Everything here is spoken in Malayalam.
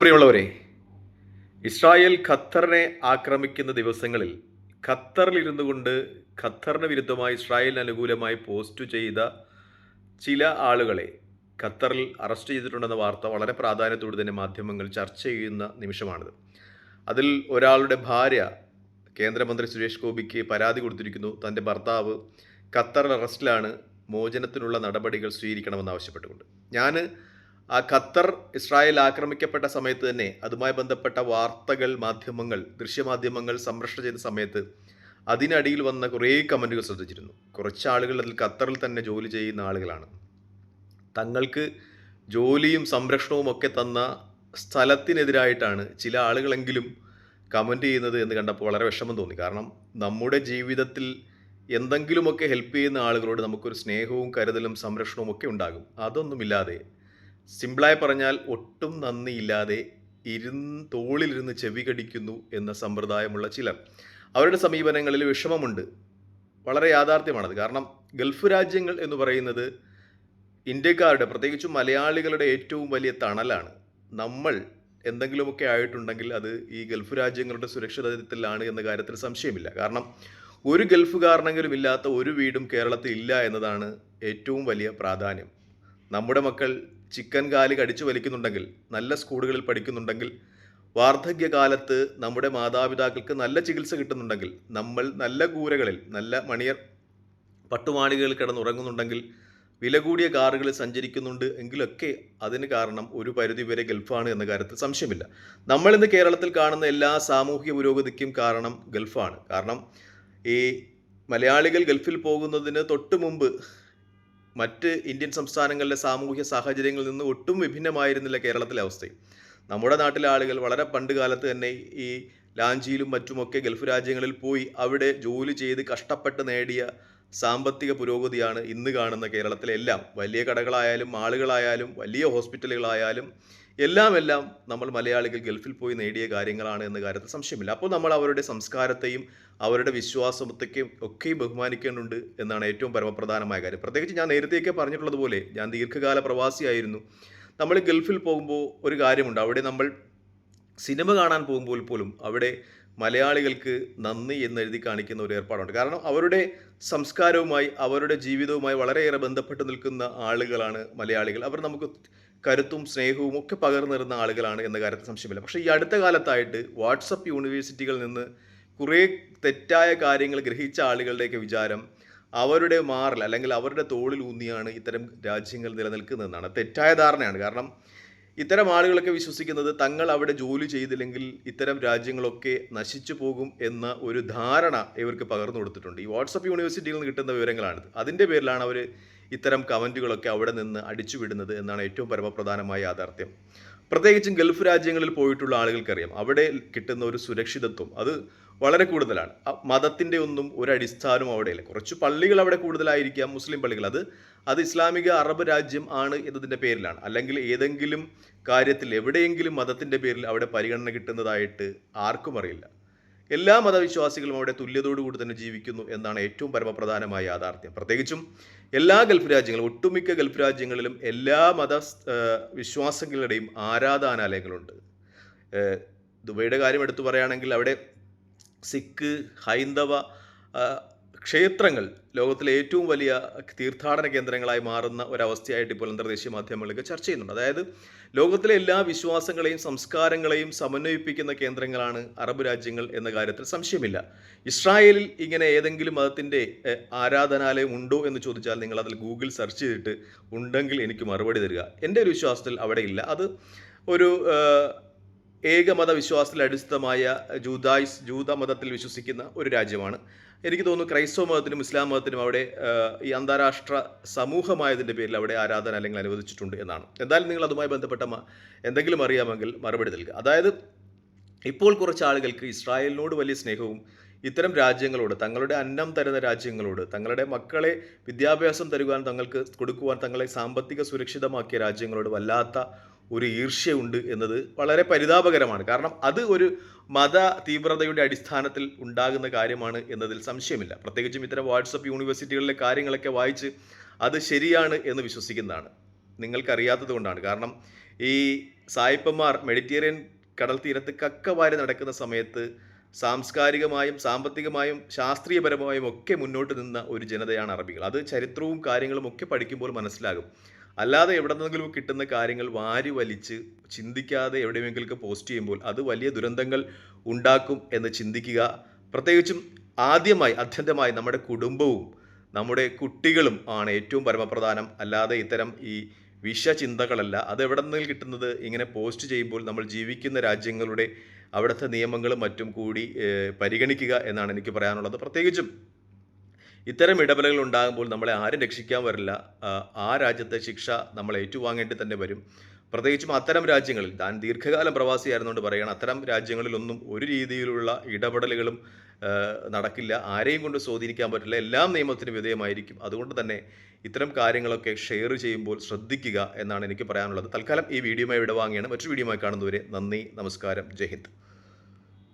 പ്രിയമുള്ളവരെ ഇസ്രായേൽ ഖത്തറിനെ ആക്രമിക്കുന്ന ദിവസങ്ങളിൽ ഖത്തറിലിരുന്നു കൊണ്ട് ഖത്തറിന് വിരുദ്ധമായി ഇസ്രായേലിന് അനുകൂലമായി പോസ്റ്റ് ചെയ്ത ചില ആളുകളെ ഖത്തറിൽ അറസ്റ്റ് ചെയ്തിട്ടുണ്ടെന്ന വാർത്ത വളരെ പ്രാധാന്യത്തോടെ തന്നെ മാധ്യമങ്ങൾ ചർച്ച ചെയ്യുന്ന നിമിഷമാണിത്. അതിൽ ഒരാളുടെ ഭാര്യ കേന്ദ്രമന്ത്രി സുരേഷ് ഗോപിക്ക് പരാതി കൊടുത്തിരിക്കുന്നു. തന്റെ ഭർത്താവ് ഖത്തറിൽ അറസ്റ്റിലാണ്. മോചനത്തിനുള്ള നടപടികൾ സ്വീകരിക്കണമെന്ന് ആവശ്യപ്പെട്ടുകൊണ്ട്. ഞാൻ ആ ഖത്തർ ഇസ്രായേൽ ആക്രമിക്കപ്പെട്ട സമയത്ത് തന്നെ അതുമായി ബന്ധപ്പെട്ട വാർത്തകൾ മാധ്യമങ്ങൾ ദൃശ്യമാധ്യമങ്ങൾ സംരക്ഷണം ചെയ്ത സമയത്ത് അതിനടിയിൽ വന്ന കുറേ കമന്റുകൾ ശ്രദ്ധിച്ചിരുന്നു. കുറച്ച് ആളുകൾ അതിൽ ഖത്തറിൽ തന്നെ ജോലി ചെയ്യുന്ന ആളുകളാണ്. തങ്ങൾക്ക് ജോലിയും സംരക്ഷണവും ഒക്കെ തന്ന സ്ഥലത്തിനെതിരായിട്ടാണ് ചില ആളുകളെങ്കിലും കമന്റ് ചെയ്യുന്നത് എന്ന് കണ്ടപ്പോൾ വളരെ വിഷമം തോന്നി. കാരണം നമ്മുടെ ജീവിതത്തിൽ എന്തെങ്കിലുമൊക്കെ ഹെൽപ്പ് ചെയ്യുന്ന ആളുകളോട് നമുക്കൊരു സ്നേഹവും കരുതലും സംരക്ഷണവും ഒക്കെ ഉണ്ടാകും. അതൊന്നുമില്ലാതെ സിമ്പിളായി പറഞ്ഞാൽ ഒട്ടും നന്ദിയില്ലാതെ ഇരുന്ന് തോളിലിരുന്ന് ചെവി കടിക്കുന്നു എന്ന സമ്പ്രദായമുള്ള ചിലർ. അവരുടെ സമീപനങ്ങളിൽ വിഷമമുണ്ട്. വളരെ യാഥാർത്ഥ്യമാണത്. കാരണം ഗൾഫ് രാജ്യങ്ങൾ എന്ന് പറയുന്നത് ഇന്ത്യക്കാരുടെ പ്രത്യേകിച്ചും മലയാളികളുടെ ഏറ്റവും വലിയ തണലാണ്. നമ്മൾ എന്തെങ്കിലുമൊക്കെ ആയിട്ടുണ്ടെങ്കിൽ അത് ഈ ഗൾഫ് രാജ്യങ്ങളുടെ സുരക്ഷിതത്വത്തിലാണ് എന്ന കാര്യത്തിൽ സംശയമില്ല. കാരണം ഒരു ഗൾഫുകാരനെങ്കിലും ഇല്ലാത്ത ഒരു വീടും കേരളത്തിൽ ഇല്ല എന്നതാണ് ഏറ്റവും വലിയ പ്രാധാന്യം. നമ്മുടെ മക്കൾ ചിക്കൻ കാൽ കടിച്ചു വലിക്കുന്നുണ്ടെങ്കിൽ നല്ല സ്കൂളുകളിൽ പഠിക്കുന്നുണ്ടെങ്കിൽ വാർദ്ധക്യകാലത്ത് നമ്മുടെ മാതാപിതാക്കൾക്ക് നല്ല ചികിത്സ കിട്ടുന്നുണ്ടെങ്കിൽ നമ്മൾ നല്ല കൂരകളിൽ നല്ല മണിയർ പട്ടുമാളികളിൽ കിടന്നുറങ്ങുന്നുണ്ടെങ്കിൽ വില കൂടിയ കാറുകളിൽ സഞ്ചരിക്കുന്നുണ്ട് എങ്കിലൊക്കെ അതിന് കാരണം ഒരു പരിധി പരിധിവരെ ഗൾഫാണ് എന്ന കാര്യത്തിൽ സംശയമില്ല. നമ്മൾ ഇന്ന് കേരളത്തിൽ കാണുന്ന എല്ലാ സാമൂഹിക പുരോഗതിക്കും കാരണം ഗൾഫാണ്. കാരണം ഈ മലയാളികൾ ഗൾഫിൽ പോകുന്നതിന് തൊട്ട് മുമ്പ് മറ്റ് ഇന്ത്യൻ സംസ്ഥാനങ്ങളിലെ സാമൂഹ്യ സാഹചര്യങ്ങളിൽ നിന്ന് ഒട്ടും വിഭിന്നമായിരുന്നില്ല കേരളത്തിലെ അവസ്ഥയും നമ്മുടെ നാട്ടിലെ ആളുകൾ വളരെ പണ്ട് കാലത്ത് തന്നെ ഈ ലാഞ്ചിയിലും മറ്റുമൊക്കെ ഗൾഫ് രാജ്യങ്ങളിൽ പോയി അവിടെ ജോലി ചെയ്ത് കഷ്ടപ്പെട്ട് നേടിയ സാമ്പത്തിക പുരോഗതിയാണ് ഇന്ന് കാണുന്ന കേരളത്തിലെ എല്ലാം. വലിയ കടകളായാലും മാളുകളായാലും വലിയ ഹോസ്പിറ്റലുകളായാലും എല്ലാം എല്ലാം നമ്മൾ മലയാളികൾ ഗൾഫിൽ പോയി നേടിയ കാര്യങ്ങളാണ് എന്ന കാര്യത്തിൽ സംശയമില്ല. അപ്പോൾ നമ്മൾ അവരുടെ സംസ്കാരത്തെയും അവരുടെ വിശ്വാസത്തെയും ഒക്കെ ബഹുമാനിക്കേണ്ടതുണ്ട് എന്നാണ് ഏറ്റവും പരമപ്രധാനമായ കാര്യം. പ്രത്യേകിച്ച് ഞാൻ നേരത്തെയൊക്കെ പറഞ്ഞിട്ടുള്ളതുപോലെ ഞാൻ ദീർഘകാല പ്രവാസിയായിരുന്നു. നമ്മൾ ഗൾഫിൽ പോകുമ്പോൾ ഒരു കാര്യമുണ്ട്. അവിടെ നമ്മൾ സിനിമ കാണാൻ പോകുമ്പോൾ പോലും അവിടെ മലയാളികൾക്ക് നന്ദി എന്ന് എഴുതി കാണിക്കുന്ന ഒരു ഏർപ്പാടുണ്ട്. കാരണം അവരുടെ സംസ്കാരവുമായി അവരുടെ ജീവിതവുമായി വളരെയേറെ ബന്ധപ്പെട്ട് നിൽക്കുന്ന ആളുകളാണ് മലയാളികൾ. അവർ നമുക്ക് കരുത്തും സ്നേഹവും ഒക്കെ പകർന്നു തരുന്ന ആളുകളാണ് എന്ന കാര്യത്തിൽ സംശയമില്ല. പക്ഷേ ഈ അടുത്ത കാലത്തായിട്ട് വാട്സപ്പ് യൂണിവേഴ്സിറ്റികളിൽ നിന്ന് കുറേ തെറ്റായ കാര്യങ്ങൾ ഗ്രഹിച്ച ആളുകളുടെയൊക്കെ വിചാരം അവരുടെ മാറിൽ അല്ലെങ്കിൽ അവരുടെ തോളിൽ ഊന്നിയാണ് ഇത്തരം രാജ്യങ്ങൾ നിലനിൽക്കുന്നതെന്നാണ്. തെറ്റായ ധാരണയാണ്. കാരണം ഇത്തരം ആളുകളൊക്കെ വിശ്വസിക്കുന്നത് തങ്ങൾ അവിടെ ജോലി ചെയ്തില്ലെങ്കിൽ ഇത്തരം രാജ്യങ്ങളൊക്കെ നശിച്ചു പോകും എന്ന ഒരു ധാരണ ഇവർക്ക് പകർന്നു കൊടുത്തിട്ടുണ്ട്. ഈ വാട്സപ്പ് യൂണിവേഴ്സിറ്റിയിൽ നിന്ന് കിട്ടുന്ന വിവരങ്ങളാണിത്. അതിന്റെ പേരിലാണ് അവർ ഇത്തരം കമന്റുകളൊക്കെ അവിടെ നിന്ന് അടിച്ചുവിടുന്നത് എന്നാണ് ഏറ്റവും പരമപ്രധാനമായ യാഥാർത്ഥ്യം. പ്രത്യേകിച്ചും ഗൾഫ് രാജ്യങ്ങളിൽ പോയിട്ടുള്ള ആളുകൾക്കറിയാം. അവിടെ കിട്ടുന്ന ഒരു സുരക്ഷിതത്വം. അത് വളരെ കൂടുതലാണ്. മതത്തിന്റെ ഒന്നും ഒരു അടിസ്ഥാനവും അവിടെയില്ല. കുറച്ച് പള്ളികൾ അവിടെ കൂടുതലായിരിക്കാം മുസ്ലിം പള്ളികൾ. അത് അത് ഇസ്ലാമിക അറബ് രാജ്യം ആണ് എന്നതിന്റെ പേരിലാണ്. അല്ലെങ്കിൽ ഏതെങ്കിലും കാര്യത്തിൽ എവിടെയെങ്കിലും മതത്തിന്റെ പേരിൽ അവിടെ പരിഗണന കിട്ടുന്നതായിട്ട് ആർക്കും അറിയില്ല. എല്ലാ മതവിശ്വാസികളും അവിടെ തുല്യതയോടുകൂടി തന്നെ ജീവിക്കുന്നു എന്നാണ് ഏറ്റവും പരമപ്രധാനമായ യാഥാർത്ഥ്യം. പ്രത്യേകിച്ചും എല്ലാ ഗൾഫ് രാജ്യങ്ങളും ഒട്ടുമിക്ക ഗൾഫ് രാജ്യങ്ങളിലും എല്ലാ മത വിശ്വാസങ്ങളുടെയും ആരാധനാലയങ്ങളുണ്ട്. ദുബൈയുടെ കാര്യം എടുത്തു പറയുകയാണെങ്കിൽ അവിടെ സിഖ് ഹൈന്ദവ ക്ഷേത്രങ്ങൾ ലോകത്തിലെ ഏറ്റവും വലിയ തീർത്ഥാടന കേന്ദ്രങ്ങളായി മാറുന്ന ഒരവസ്ഥയായിട്ട് ഇപ്പോൾ അന്തർദേശീയ മാധ്യമങ്ങളൊക്കെ ചർച്ച ചെയ്യുന്നുണ്ട്. അതായത് ലോകത്തിലെ എല്ലാ വിശ്വാസങ്ങളെയും സംസ്കാരങ്ങളെയും സമന്വയിപ്പിക്കുന്ന കേന്ദ്രങ്ങളാണ് അറബ് രാജ്യങ്ങൾ എന്ന കാര്യത്തിൽ സംശയമില്ല. ഇസ്രായേലിൽ ഇങ്ങനെ ഏതെങ്കിലും മതത്തിന്റെ ആരാധനാലയം ഉണ്ടോ എന്ന് ചോദിച്ചാൽ നിങ്ങൾ അതിൽ ഗൂഗിൾ സെർച്ച് ചെയ്തിട്ട് ഉണ്ടെങ്കിൽ എനിക്ക് മറുപടി തരിക. എന്റെ ഒരു വിശ്വാസത്തിൽ അവിടെ ഇല്ല. അത് ഒരു ഏകമത വിശ്വാസത്തിൽ അടിസ്ഥിതമായ ജൂതായിസ് ജൂത മതത്തിൽ വിശ്വസിക്കുന്ന ഒരു രാജ്യമാണ്. എനിക്ക് തോന്നുന്നു ക്രൈസ്തവ മതത്തിനും ഇസ്ലാം മതത്തിനും അവിടെ ഈ അന്താരാഷ്ട്ര സമൂഹമായതിന്റെ പേരിൽ അവിടെ ആരാധന അല്ലെങ്കിൽ അനുവദിച്ചിട്ടുണ്ട് എന്നാണ്. എന്തായാലും നിങ്ങൾ അതുമായി ബന്ധപ്പെട്ട എന്തെങ്കിലും അറിയാമെങ്കിൽ മറുപടി നൽകുക. അതായത് ഇപ്പോൾ കുറച്ച് ആളുകൾക്ക് ഇസ്രായേലിനോട് വലിയ സ്നേഹവും ഇത്തരം രാജ്യങ്ങളോട് തങ്ങളുടെ അന്നം തരുന്ന രാജ്യങ്ങളോട് തങ്ങളുടെ മക്കളെ വിദ്യാഭ്യാസം തരുവാൻ തങ്ങൾക്ക് കൊടുക്കുവാൻ തങ്ങളെ സാമ്പത്തിക സുരക്ഷിതമാക്കിയ രാജ്യങ്ങളോട് വല്ലാത്ത ഒരു ഈർഷ്യയുണ്ട് എന്നത് വളരെ പരിതാപകരമാണ്. കാരണം അത് ഒരു മത തീവ്രതയുടെ അടിസ്ഥാനത്തിൽ ഉണ്ടാകുന്ന കാര്യമാണ് എന്നതിൽ സംശയമില്ല. പ്രത്യേകിച്ചും ഇത്തരം വാട്സപ്പ് യൂണിവേഴ്സിറ്റികളിലെ കാര്യങ്ങളൊക്കെ വായിച്ച് അത് ശരിയാണ് എന്ന് വിശ്വസിക്കുന്നതാണ്. നിങ്ങൾക്കറിയാത്തത് കൊണ്ടാണ് കാരണം ഈ സായിപ്പന്മാർ മെഡിറ്റേറിയൻ കടൽ തീരത്ത് കക്കവാരി നടക്കുന്ന സമയത്ത് സാംസ്കാരികമായും സാമ്പത്തികമായും ശാസ്ത്രീയപരമായും ഒക്കെ മുന്നോട്ട് നിന്ന ഒരു ജനതയാണ് അറബികൾ. അത് ചരിത്രവും കാര്യങ്ങളും ഒക്കെ പഠിക്കുമ്പോൾ മനസ്സിലാകും. അല്ലാതെ എവിടെ നിന്നെങ്കിലും കിട്ടുന്ന കാര്യങ്ങൾ വാരി വലിച്ച് ചിന്തിക്കാതെ എവിടെയെങ്കിലും പോസ്റ്റ് ചെയ്യുമ്പോൾ അത് വലിയ ദുരന്തങ്ങൾ ഉണ്ടാക്കും എന്ന് ചിന്തിക്കുക. പ്രത്യേകിച്ചും ആദ്യമായി അത്യന്തമായി നമ്മുടെ കുടുംബവും നമ്മുടെ കുട്ടികളും ആണ് ഏറ്റവും പരമപ്രധാനം. അല്ലാതെ ഇത്തരം ഈ വിഷചിന്തകളല്ല. അത് എവിടെ നിന്ന് കിട്ടുന്നത് ഇങ്ങനെ പോസ്റ്റ് ചെയ്യുമ്പോൾ നമ്മൾ ജീവിക്കുന്ന രാജ്യങ്ങളുടെ അവിടുത്തെ നിയമങ്ങളും മറ്റും കൂടി പരിഗണിക്കുക എന്നാണ് എനിക്ക് പറയാനുള്ളത്. പ്രത്യേകിച്ചും ഇത്തരം ഇടപെടലുകൾ ഉണ്ടാകുമ്പോൾ നമ്മളെ ആരും രക്ഷിക്കാൻ വരില്ല. ആ, രാജ്യത്തെ ശിക്ഷ നമ്മൾ ഏറ്റുവാങ്ങേണ്ടി തന്നെ വരും. പ്രത്യേകിച്ചും അത്തരം രാജ്യങ്ങളിൽ താൻ ദീർഘകാലം പ്രവാസിയായിരുന്നുകൊണ്ട് പറയുകയാണ് അത്തരം രാജ്യങ്ങളിലൊന്നും ഒരു രീതിയിലുള്ള ഇടപെടലുകളും നടക്കില്ല. ആരെയും കൊണ്ട് സ്വാധീനിക്കാൻ പറ്റില്ല. എല്ലാം നിയമത്തിന് വിധേയമായിരിക്കും. അതുകൊണ്ട് തന്നെ ഇത്തരം കാര്യങ്ങളൊക്കെ ഷെയർ ചെയ്യുമ്പോൾ ശ്രദ്ധിക്കുക എന്നാണ് എനിക്ക് പറയാനുള്ളത്. തൽക്കാലം ഈ വീഡിയോയുമായി വിടവാങ്ങിയാണ് മറ്റൊരു വീഡിയോയുമായി കാണുന്നവരെ നന്ദി നമസ്കാരം. ജയ് ഹിന്ദ്.